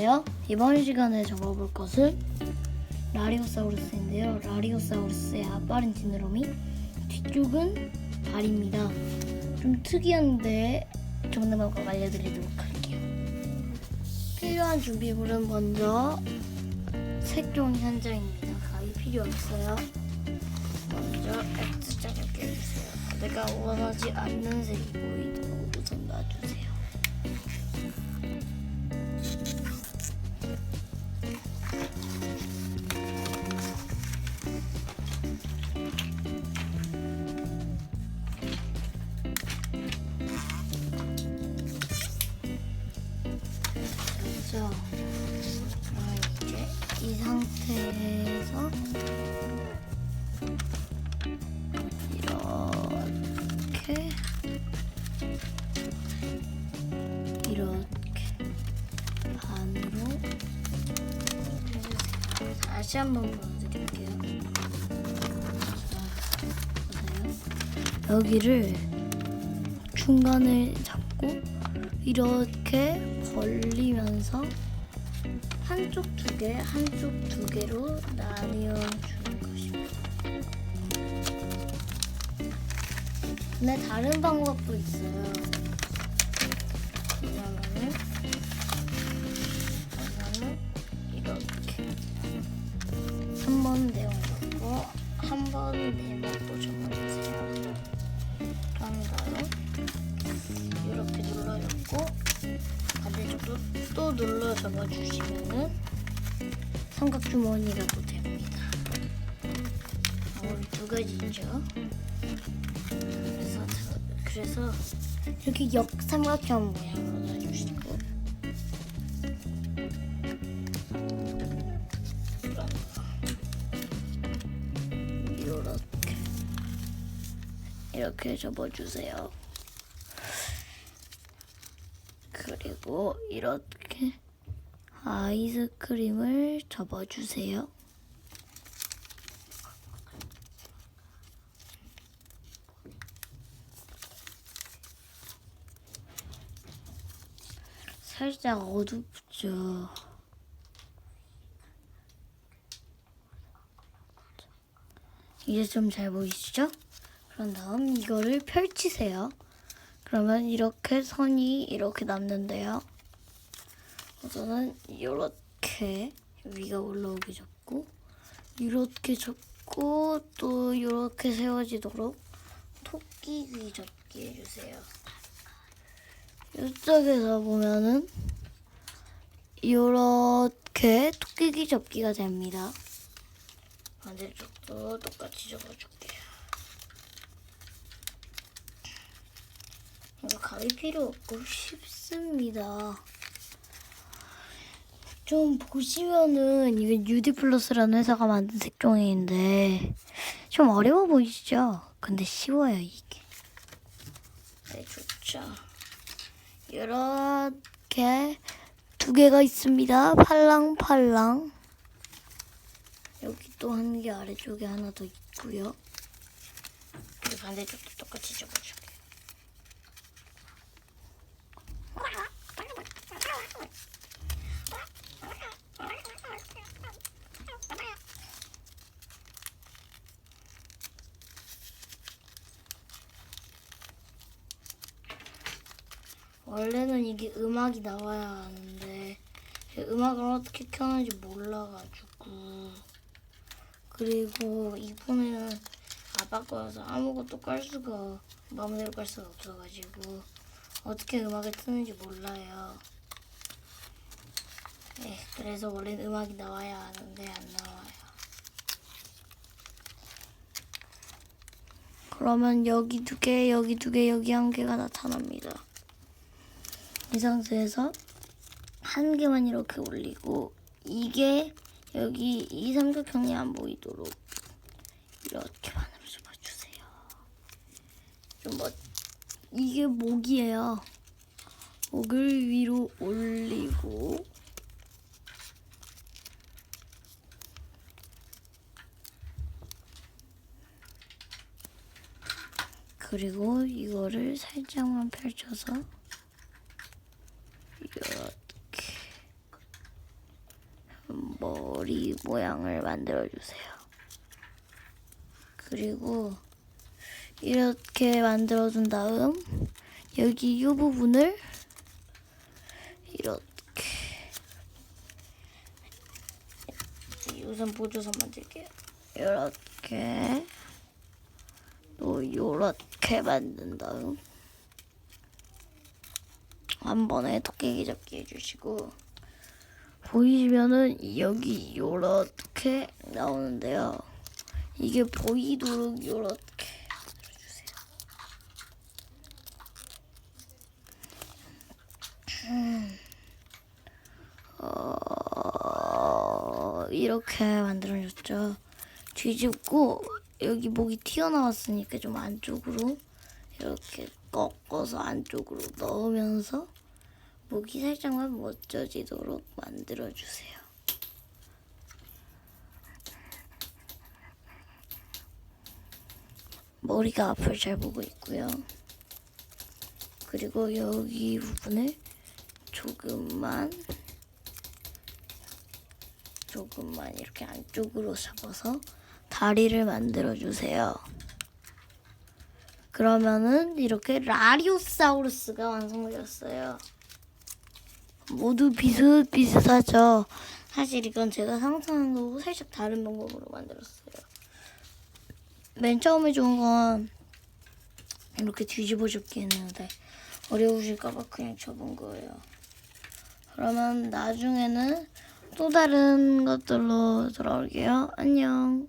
안녕하세요. 이번 시간에 접어볼 것은 라리오사우루스인데요. 라리오사우루스의 앞발은 지느러미, 뒤쪽은 발입니다. 좀 특이한데 정답을 꼭 알려드리도록 할게요. 필요한 준비물은 먼저 색종 현장입니다. 가위 필요 없어요. 먼저 X자를 껴주세요. 내가 원하지 않는 색이 보이 이렇게 이렇게 반으로. 다시 한번 보여드릴게요. 자. 여기를 중간을 잡고 이렇게 벌리면서 한쪽 두 개, 한쪽 두 개로 나뉘어 주는 것입니다. 근데 다른 방법도 있어요. 그러면은 하나는 이렇게 한 번 내어놓고 한 번 내놓고 접어주세요. 그런 다음 이렇게 눌러줬고 반대쪽도 또 눌러 접어주시면은 삼각주머니가 또 됩니다. 두 가지 있죠. 그래서 그래서 이렇게 역삼각형 모양으로 놔주시고 이렇게 이렇게 접어주세요. 그리고 이렇게 아이스크림을 접어주세요. 살짝 어둡죠. 이제 좀 잘 보이시죠? 그런 다음 이거를 펼치세요. 그러면 이렇게 선이 이렇게 남는데요. 우선은 이렇게 위가 올라오게 접고 이렇게 접고 또 이렇게 세워지도록 토끼귀 접기 해주세요. 이쪽에서 보면은 이렇게 토끼귀 접기가 됩니다. 반대쪽도 똑같이 접어줄게요. 이거 가위 필요 없고 쉽습니다. 좀 보시면은 이게 뉴디 플러스라는 회사가 만든 색종이인데 좀 어려워 보이시죠? 근데 쉬워요 이게. 네 좋죠. 이렇게 두 개가 있습니다. 팔랑팔랑. 여기 또 한 개 아래쪽에 하나 더 있고요. 반대쪽도 똑같이 접어줄게요. 원래는 이게 음악이 나와야 하는데 음악을 어떻게 켜는지 몰라가지고 그리고 이번에는 아빠 거여서 아무것도 깔 수가 마음대로 깔 수가 없어가지고 어떻게 음악을 트는지 몰라요. 네, 그래서 원래는 음악이 나와야 하는데 안 나와요. 그러면 여기 두 개, 여기 두 개, 여기 한 개가 나타납니다. 이 상태에서 한 개만 이렇게 올리고 이게 여기 이 삼각형이 안 보이도록 이렇게 반으로 접어주세요. 좀 뭐, 이게 목이에요. 목을 위로 올리고 그리고 이거를 살짝만 펼쳐서 이렇게 머리 모양을 만들어 주세요. 그리고 이렇게 만들어 준 다음 여기 이 부분을 이렇게 우선 보조선 만들게요. 이렇게 또 이렇게 만든 다음 한 번에 토끼기 잡기 해주시고 보이시면은 여기 요렇게 나오는데요. 이게 보이도록 요렇게. 음. 어, 이렇게 만들어졌죠. 뒤집고 여기 목이 튀어나왔으니까 좀 안쪽으로 이렇게 꺾어서 안쪽으로 넣으면서 목이 살짝만 멋져지도록 만들어주세요. 머리가 앞을 잘 보고 있고요. 그리고 여기 부분을 조금만 조금만 이렇게 안쪽으로 잡아서 다리를 만들어 주세요. 그러면은 이렇게 라리오사우루스가 완성되었어요. 모두 비슷비슷하죠. 사실 이건 제가 상상한 거고 살짝 다른 방법으로 만들었어요. 맨 처음에 좋은 건 이렇게 뒤집어 줍기 했는데 어려우실까봐 그냥 접은 거예요. 그러면 나중에는 또 다른 것들로 돌아올게요. 안녕.